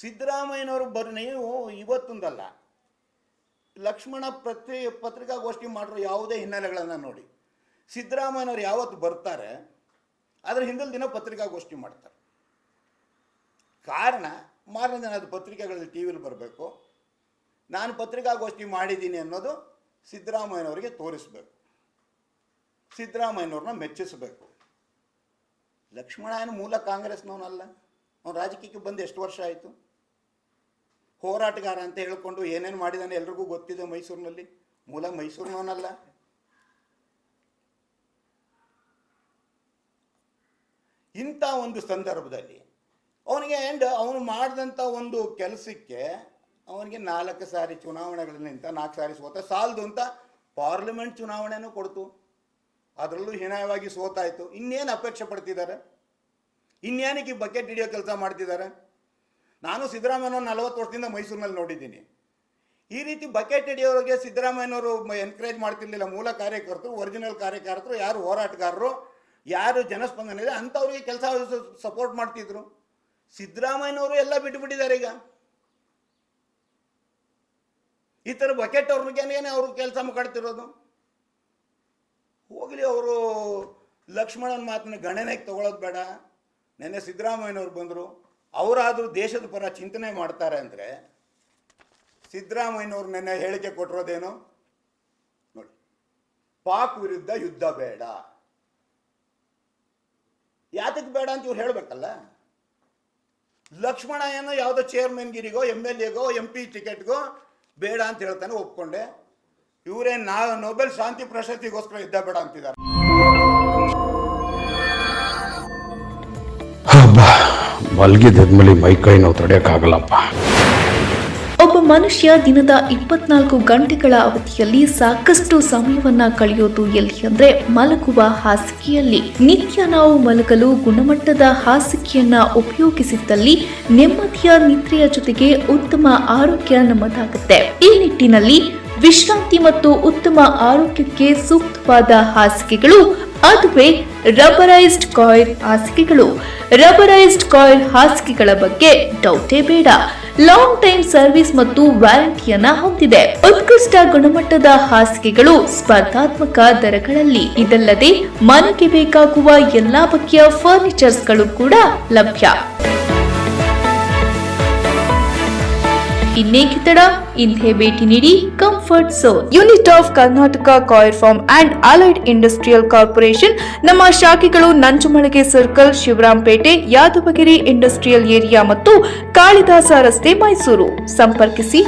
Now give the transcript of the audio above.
ಸಿದ್ದರಾಮಯ್ಯನವರು ಬರ್, ನೀವು ಇವತ್ತೊಂದಲ್ಲ, ಲಕ್ಷ್ಮಣ ಪ್ರತಿ ಪತ್ರಿಕಾಗೋಷ್ಠಿ ಮಾಡಿರೋ ಯಾವುದೇ ಹಿನ್ನೆಲೆಗಳನ್ನು ನೋಡಿ. ಸಿದ್ದರಾಮಯ್ಯನವ್ರು ಯಾವತ್ತು ಬರ್ತಾರೆ, ಅದರ ಹಿಂದಿನ ದಿನ ಪತ್ರಿಕಾಗೋಷ್ಠಿ ಮಾಡ್ತಾರೆ. ಕಾರಣ, ಮಾರನೇ ದಿನ ಅದು ಪತ್ರಿಕೆಗಳಲ್ಲಿ ಟಿ ವಿಲಿ ಬರಬೇಕು. ನಾನು ಪತ್ರಿಕಾಗೋಷ್ಠಿ ಮಾಡಿದ್ದೀನಿ ಅನ್ನೋದು ಸಿದ್ದರಾಮಯ್ಯನವರಿಗೆ ತೋರಿಸ್ಬೇಕು. ಸಿದ್ದರಾಮಯ್ಯನವ್ರನ್ನ ಮೆಚ್ಚಿಸಬೇಕು. ಲಕ್ಷ್ಮಣ ಏನು ಮೂಲ ಕಾಂಗ್ರೆಸ್ನವನಲ್ಲ. ಅವನು ರಾಜಕೀಯಕ್ಕೆ ಬಂದು ಎಷ್ಟು ವರ್ಷ ಆಯಿತು? ಹೋರಾಟಗಾರ ಅಂತ ಹೇಳಿಕೊಂಡು ಏನೇನು ಮಾಡಿದಾನೆ ಎಲ್ರಿಗೂ ಗೊತ್ತಿದೆ ಮೈಸೂರಿನಲ್ಲಿ? ಮೂಲ ಮೈಸೂರಿನವನಲ್ಲ. ಇಂಥ ಒಂದು ಸಂದರ್ಭದಲ್ಲಿ ಅವನಿಗೆ ಆ್ಯಂಡ್ ಅವನು ಮಾಡಿದಂಥ ಒಂದು ಕೆಲಸಕ್ಕೆ ಅವನಿಗೆ ನಾಲ್ಕು ಸಾರಿ ಚುನಾವಣೆಗಳಲ್ಲಿ ನಿಂತ, ನಾಲ್ಕು ಸಾರಿ ಸೋತ, ಸಾಲದು ಅಂತ ಪಾರ್ಲಿಮೆಂಟ್ ಚುನಾವಣೆನೂ ಕೊಡ್ತು. ಅದರಲ್ಲೂ ಹೀನಾಯವಾಗಿ ಸೋತಾಯಿತು. ಇನ್ನೇನು ಅಪೇಕ್ಷೆ ಪಡ್ತಿದ್ದಾರೆ? ಇನ್ನೇನಕ್ಕೆ ಈ ಬಕೆಟ್ ಹಿಡಿಯೋ ಕೆಲಸ ಮಾಡ್ತಿದ್ದಾರೆ ನಾನು ಸಿದ್ದರಾಮಯ್ಯನವ್ರು ನಲವತ್ತು ವರ್ಷದಿಂದ ಮೈಸೂರಿನಲ್ಲಿ ನೋಡಿದ್ದೀನಿ. ಈ ರೀತಿ ಬಕೆಟ್ ಹಿಡಿಯೋರಿಗೆ ಸಿದ್ದರಾಮಯ್ಯನವರು ಎನ್ಕರೇಜ್ ಮಾಡ್ತಿರ್ಲಿಲ್ಲ ಮೂಲ ಕಾರ್ಯಕರ್ತರು ಒರಿಜಿನಲ್ ಕಾರ್ಯಕರ್ತರು, ಯಾರು ಹೋರಾಟಗಾರರು, ಯಾರು ಜನಸ್ಪಂದನೆ ಇದೆ ಅಂಥವ್ರಿಗೆ ಕೆಲಸ ಸಪೋರ್ಟ್ ಮಾಡ್ತಿದ್ರು. ಸಿದ್ದರಾಮಯ್ಯನವರು ಎಲ್ಲ ಬಿಟ್ಟುಬಿಟ್ಟಿದ್ದಾರೆ ಈಗ. ಈ ಥರ ಬಕೆಟ್ ಅವ್ರಿಗೇನೇನೆ ಅವರು ಕೆಲಸ ಮಾಡ್ತಿರೋದು. ಹೋಗಲಿ ಅವರು ಲಕ್ಷ್ಮಣನ ಮಾತನ್ನ ಗಣನೆಗೆ ತಗೊಳ್ಳೋದು ಬೇಡ. ನೆನ್ನೆ ಸಿದ್ದರಾಮಯ್ಯನವ್ರು ಬಂದರು. ಅವರಾದರೂ ದೇಶದ ಪರ ಚಿಂತನೆ ಮಾಡ್ತಾರೆ ಅಂದರೆ ಸಿದ್ದರಾಮಯ್ಯನವ್ರು ನೆನ್ನೆ ಹೇಳಿಕೆ ಕೊಟ್ಟಿರೋದೇನು? ನೋಡಿ. ಪಾಕ್ ವಿರುದ್ಧ ಯುದ್ಧ ಬೇಡ. ಯಾತಕ್ಕೆ ಬೇಡ ಅಂತ ಇವ್ರು ಹೇಳಬೇಕಲ್ಲ? ಲಕ್ಷ್ಮಣ ಏನೋ ಯಾವುದೋ ಚೇರ್ಮನ್ಗಿರಿಗೋ ಎಂ ಎಲ್ ಎಗೋ ಎಂ ಪಿ ಟಿಕೆಟ್ಗೋ ಬೇಡ ಅಂತ ಹೇಳ್ತಾನೆ, ಒಪ್ಕೊಂಡೆ. ಇವರೇ ನಾ ನೊಬೆಲ್ ಶಾಂತಿ ಪ್ರಶಸ್ತಿಗೋಸ್ಕರ ಯುದ್ಧ ಬೇಡ ಅಂತಿದ್ದಾರೆ. ಮಲಗಿದ್ಮೇಲೆ ಮೈ ಕೈ ನಾವು ತಡೆಯೋಕ್ಕಾಗಲ್ಲಪ್ಪ ಒಬ್ಬ ಮನುಷ್ಯ ದಿನದ ಇಪ್ಪತ್ನಾಲ್ಕು ಗಂಟೆಗಳ ಅವಧಿಯಲ್ಲಿ ಸಾಕಷ್ಟು ಸಮಯವನ್ನ ಕಳೆಯೋದು ಎಲ್ಲಿ ಅಂದ್ರೆ ಮಲಗುವ ಹಾಸಿಗೆಯಲ್ಲಿ. ನಿತ್ಯ ನಾವು ಮಲಗಲು ಗುಣಮಟ್ಟದ ಹಾಸಿಗೆಯನ್ನ ಉಪಯೋಗಿಸಿದ್ದಲ್ಲಿ ನೆಮ್ಮದಿಯ ನಿದ್ರೆಯ ಜೊತೆಗೆ ಉತ್ತಮ ಆರೋಗ್ಯ ನಮ್ಮದಾಗುತ್ತೆ. ಈ ನಿಟ್ಟಿನಲ್ಲಿ ವಿಶ್ರಾಂತಿ ಮತ್ತು ಉತ್ತಮ ಆರೋಗ್ಯಕ್ಕೆ ಸೂಕ್ತವಾದ ಹಾಸಿಗೆಗಳು ಅದುವೇ ರಬರೈಸ್ಡ್ ಕಾಯಿಲ್ ಹಾಸಿಗೆಗಳು. ರಬರೈಸ್ಡ್ ಕಾಯಿಲ್ ಹಾಸಿಗೆಗಳ ಬಗ್ಗೆ ಡೌಟೇ ಬೇಡ. ಲಾಂಗ್ ಟೈಮ್ ಸರ್ವಿಸ್ ಮತ್ತು ವ್ಯಾರಂಟಿಯನ್ನ ಹೊಂದಿದೆ. ಉತ್ಕೃಷ್ಟ ಗುಣಮಟ್ಟದ ಹಾಸಿಗೆಗಳು ಸ್ಪರ್ಧಾತ್ಮಕ ದರಗಳಲ್ಲಿ. ಇದಲ್ಲದೆ ಮನೆಗೆ ಬೇಕಾಗುವ ಎಲ್ಲಾ ಬಗೆಯ ಫರ್ನಿಚರ್ಸ್ಗಳು ಕೂಡ ಲಭ್ಯ. ಇನ್ನೇಕೆ ತಡ ಇಂದೇ ಭೇಟಿ ನೀಡಿ comfort zone unit of Karnataka coir farm and allied industrial corporation ನಮ್ಮ ಶಾಖೆಗಳು Nanjumalige circle Shivarampete, Yadavagiri industrial area ಮತ್ತು ಕಾಳಿದಾಸ ರಸ್ತೆ ಮೈಸೂರು. ಸಂಪರ್ಕಿಸಿ.